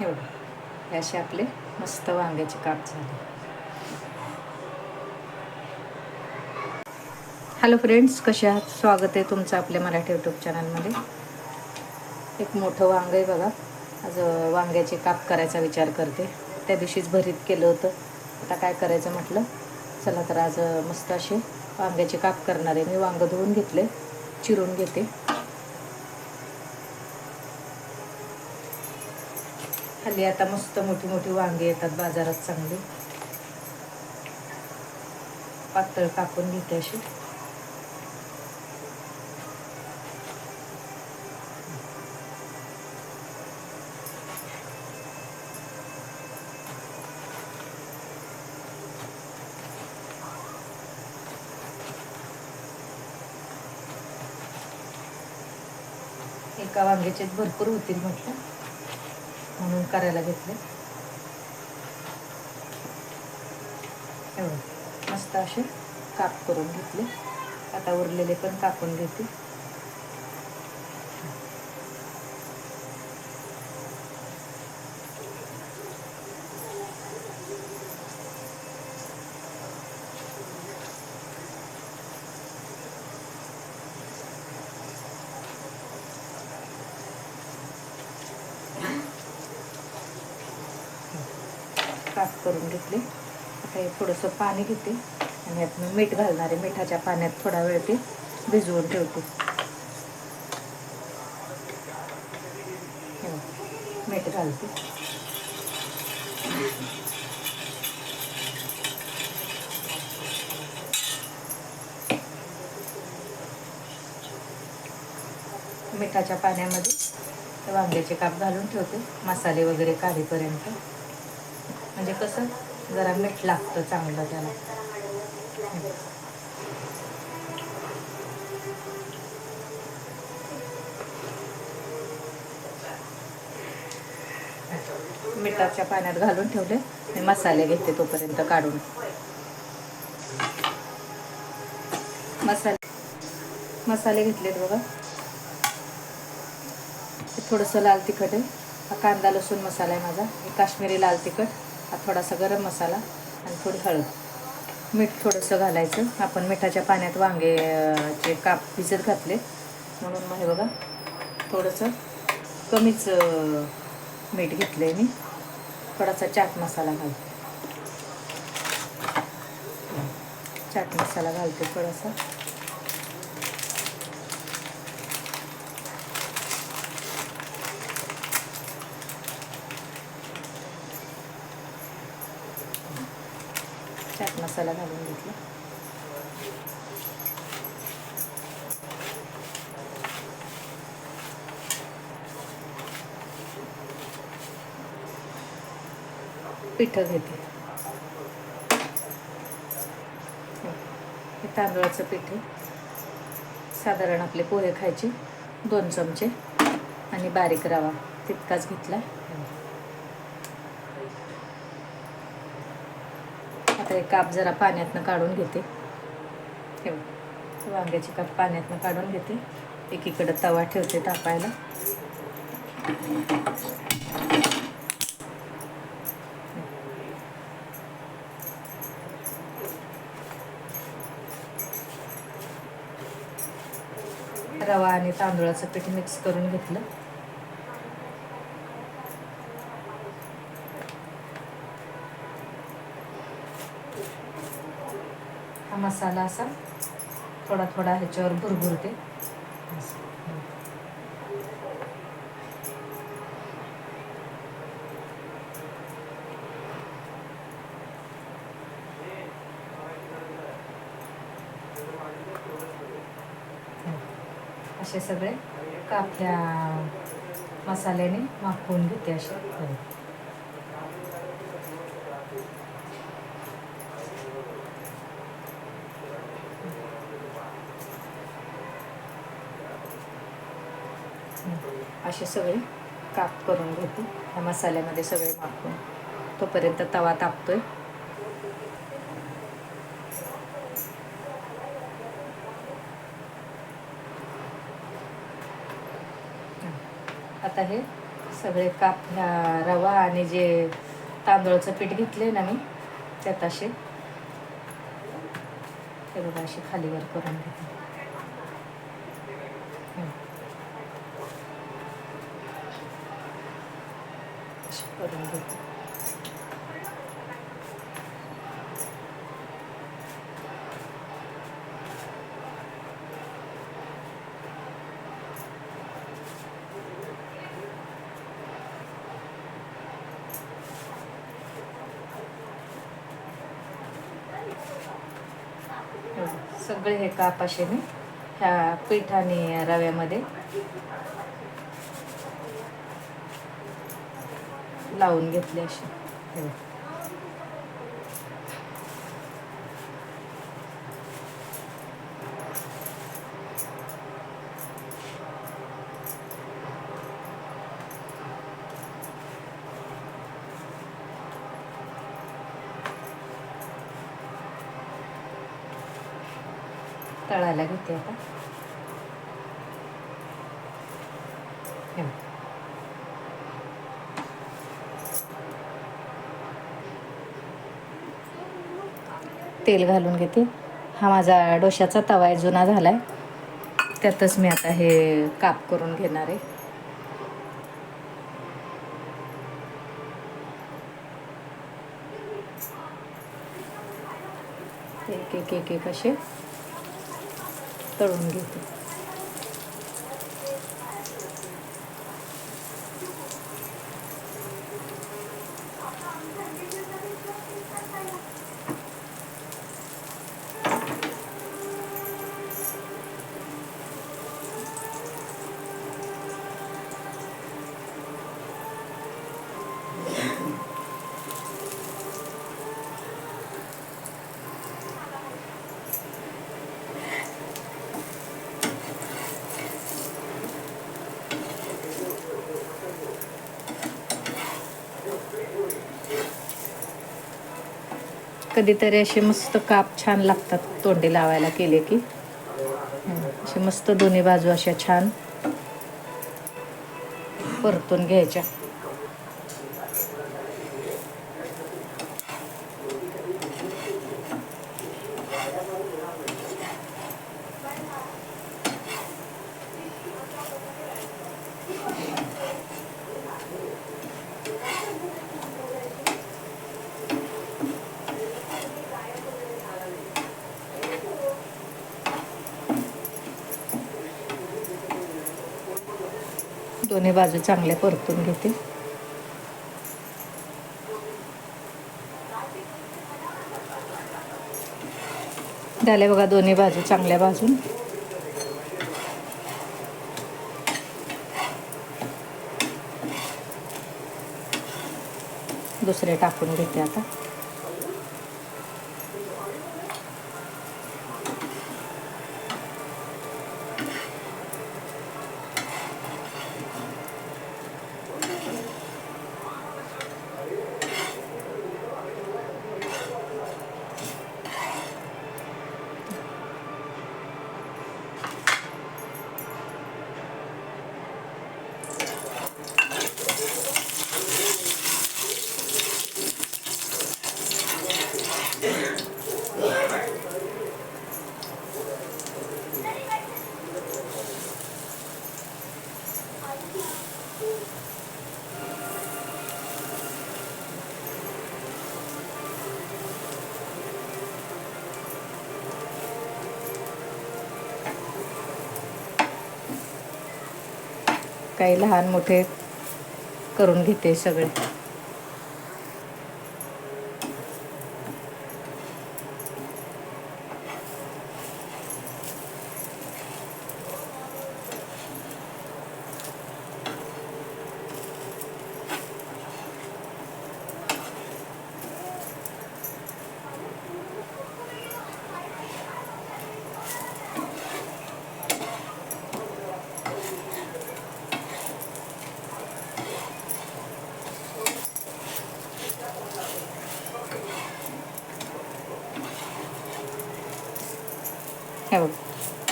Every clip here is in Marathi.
एवढं हे असे आपले मस्त वांग्याचे काप झाले. हॅलो फ्रेंड्स कसे आहात? स्वागत आहे तुमचं आपल्या मराठी यूट्यूब चॅनलमध्ये एक मोठं वांग आहे बघा. आज वांग्याचे काप करायचा विचार करते. त्या दिवशीच भरीत केलं होतं. आता काय करायचं म्हटलं? चला तर आज मस्त असे वांग्याचे काप करणार आहे. मी वांगं धुवून घेतले चिरून घेते. हल्ली आता मस्त मोठी मोठी वांगे येतात बाजारात चांगली. पातळ कापून घेते अशी. एका वांग्याचे भरपूर होतील म्हटलं. करायला घेतले. एवढं. मस्त असे काप करून घेतले. आता उरलेले पण कापून घेते. करून घेतले. आता हे थोडंसं पाणी घेते आणि यात मी मीठ घालणार आहे. मिठाच्या पाण्यात थोडा वेळ ते भिजवून ठेवते. मीठ घालते. मिठाच्या पाण्यामध्ये वांग्याचे काप घालून ठेवते. मसाले वगैरे काढेपर्यंत. म्हणजे कसं? जरा मीठ लागतं चांगलं त्याला. मिठाच्या पाण्यात घालून ठेवले. मी मसाले घेते तोपर्यंत काढून. मसाले मसाले घेतलेत बघा. हे थोडंसं लाल तिखट आहे. हा कांदा लसूण मसाला आहे माझा. हे काश्मीरी लाल तिखट. हा थोडासा गरम मसाला आणि थोडी हळद. मीठ थोडंसं घालायचं. आपण मिठाच्या पाण्यात वांगेचे काप भिजत घातले. म्हणून मग हे बघा थोडंसं कमीच मीठ घेतलं आहे मी. थोडासा चाट मसाला घालते चाट मसाला घालते थोडासा. चाट मसाला घालून घेतला. पिठं घेते. हे तांदळाचं पीठ साधारण आपले पोहे खायचे दोन चमचे आणि बारीक रवा तितकाच घेतला. आता हे काप जरा पाण्यातनं काढून घेते. ठेव वांग्याची वांग्याचे काप पाण्यातनं काढून घेते. एकीकडं तवा ठेवते तापायला. रवा आणि तांदूळाचं पीठ मिक्स करून घेतलं. मसाला असा थोडा थोडा ह्याच्यावर भुरभुरते. असे सगळे काप्या मसाल्याने माखवून घेते असे. असे सगळे काप करून घेते. ह्या मसाल्यामध्ये सगळे माखून तोपर्यंत तवा तापतोय. आता हे सगळे काप ह्या रवा आणि जे तांदूळाचं पीठ घेतले ना मी त्यात असे हे बघा असे खालीवर करून घेते. करून घेते सगळे हे कापाशे मी ह्या पीठ आणि रव्यामध्ये लावून घेतले असे तळायला घेते आता हे बघ. तेल घालून घेते. हा माझा डोशाचा तवा आहे जुना झाला आहे त्यातच मी आता हे काप करून घेणार आहे. एक एक एक असे तळून घेते. कधीतरी असे मस्त काप छान लागतात तोंडी लावायला केले की. असे मस्त दोन्ही बाजू अशा छान परतून घ्यायच्या. दोन्ही बाजू चांगल्या परतून घेते झाले बघा दोन्ही बाजू चांगल्या बाजून. दुसरे टाकून घेते आता. काही लहान मोठे करून घेते सगळे.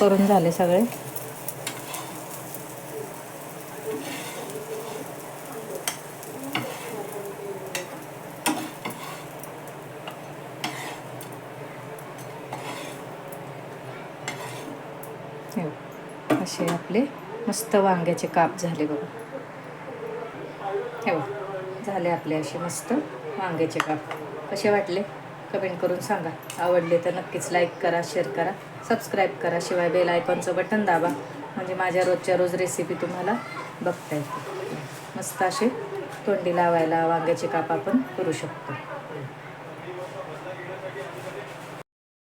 करून झाले सगळे. असे आपले मस्त वांग्याचे काप झाले बघा. हे झाले आपले असे मस्त वांग्याचे काप. कसे वाटले? कमेंट करून सांगा. आवडले तर नक्कीच लाईक करा शेअर करा सबस्क्राईब करा. शिवाय बेल आयकॉनचं बटन दाबा. म्हणजे माझ्या रोजच्या रोज रेसिपी तुम्हाला बघता येते मस्त असे तोंडी लावायला वांग्याचे काप आपण करू शकतो.